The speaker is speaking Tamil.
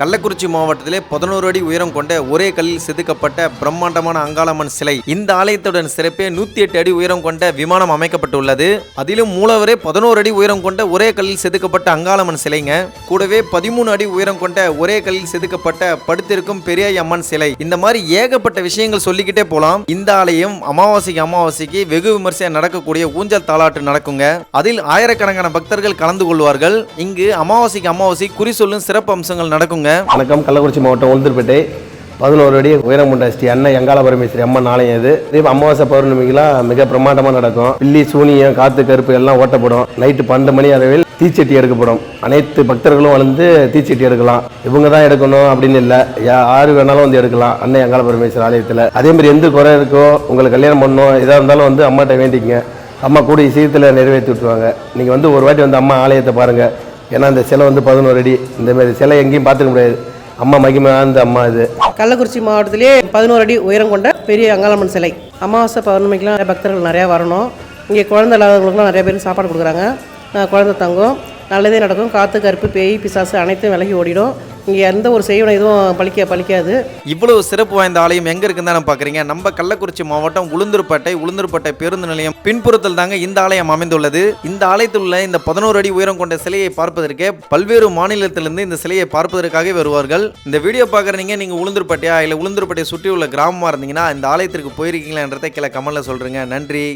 கள்ளக்குறிச்சி மாவட்டத்திலே பதினோரு அடி உயரம் கொண்ட ஒரே கல்லில் செதுக்கப்பட்ட பிரம்மாண்டமான அங்காளம்மன் சிலை. இந்த ஆலயத்துடன் சிறப்பே நூத்தி எட்டு அடி உயரம் கொண்ட விமானம் அமைக்கப்பட்டுள்ளது. அதிலும் மூலவரே பதினோரு அடி உயரம் கொண்ட ஒரே கல்லில் செதுக்கப்பட்ட அங்காளம்மன் சிலைங்க. கூடவே பதிமூணு அடி உயரம் கொண்ட ஒரே கல்லில் செதுக்கப்பட்ட படுத்திருக்கும் பெரியாய் அம்மன் சிலை. இந்த மாதிரி ஏகப்பட்ட விஷயங்கள் சொல்லிக்கிட்டே போலாம். இந்த ஆலயம் அமாவாசைக்கு அமாவாசைக்கு வெகு விமர்சையா நடக்கக்கூடிய ஊஞ்சல் தாலாட்டு நடக்குங்க. அதில் ஆயிரக்கணக்கான பக்தர்கள் கலந்து கொள்வார்கள். இங்கு அமாவாசைக்கு அமாவாசை குறி சொல்லும் சிறப்பு அம்சங்கள் நடக்குங்க. வணக்கம். கள்ளக்குறிச்சி மாவட்டம் உளுந்தூர்பேட்டை. பதினோரு அடி உயரம் கொண்ட ஸ்ரீ அண்ணன் எங்கால பரமேஸ்வரி அம்மன் ஆலயம் இது. இதே அமாவாசை பௌர்ணமிக்கெல்லாம் மிக பிரமாண்டமாக நடக்கும். பில்லி சூனியம் காத்து கருப்பு எல்லாம் ஓட்டப்படும். நைட்டு பன்னெண்டு மணி அளவில் தீச்சட்டி எடுக்கப்படும். அனைத்து பக்தர்களும் வந்து தீச்சட்டி எடுக்கலாம். இவங்க தான் எடுக்கணும் அப்படின்னு இல்லை. யாரு வேணாலும் வந்து எடுக்கலாம். அன்னை எங்கால பரமேஸ்வரி ஆலயத்தில். அதே மாதிரி எந்த குறை இருக்கோ உங்களுக்கு கல்யாணம் பண்ணணும் எதாக இருந்தாலும் வந்து அம்மாட்ட வேண்டிக்கங்க. அம்மா கூடிய சீக்கிரத்தில் நிறைவேற்றி விட்டுருவாங்க. நீங்கள் வந்து ஒரு வாட்டி வந்து அம்மா ஆலயத்தை பாருங்கள் ஏன்னா இந்த சிலை வந்து பதினோரு அடி. இந்தமாரி சிலை எங்கேயும் பார்த்துக்க முடியாது. அம்மா மகிமை அந்த அம்மா இது கள்ளக்குறிச்சி மாவட்டத்திலே பதினோரு அடி உயரம் கொண்ட பெரிய அங்காளம்மன் சிலை. அமாவாசை பௌர்ணமிக்கெலாம் பக்தர்கள் நிறையா வரணும். இங்கே குழந்தை இல்லாதவங்களுக்குலாம் நிறைய பேருக்கு சாப்பாடு கொடுக்குறாங்க. குழந்தை தங்கும் நல்லதே நடக்கும். காற்று கருப்பு பேய் பிசாசு அனைத்தும் விலகி ஓடிடும். இங்கே எந்த ஒரு செய்வன எதுவும் பலிக்க பலிக்காது. இவ்வளவு சிறப்பு வாய்ந்த ஆலயம் எங்கே இருக்குன்னு தானே பார்க்குறீங்க. நம்ம கள்ளக்குறிச்சி மாவட்டம் உளுந்தூர்பேட்டை உளுந்தூர்பேட்டை பேருந்து நிலையம் பின்புறத்தில் தாங்க இந்த ஆலயம் அமைந்துள்ளது. இந்த ஆலயத்தில் உள்ள இந்த பதினோரு அடி உயரம் கொண்ட சிலையை பார்ப்பதற்கே பல்வேறு மாநிலத்திலிருந்து இந்த சிலையை பார்ப்பதற்காக வருவார்கள். இந்த வீடியோ பார்க்குறீங்க நீங்கள் உளுந்தூர்பேட்டையா இல்லை உளுந்தூர்பேட்டையை சுற்றி உள்ள கிராமமாக இருந்தீங்கன்னா இந்த ஆலயத்திற்கு போயிருக்கீங்களான்றதை கீழே கமெண்ட்ல சொல்கிறேங்க நன்றி.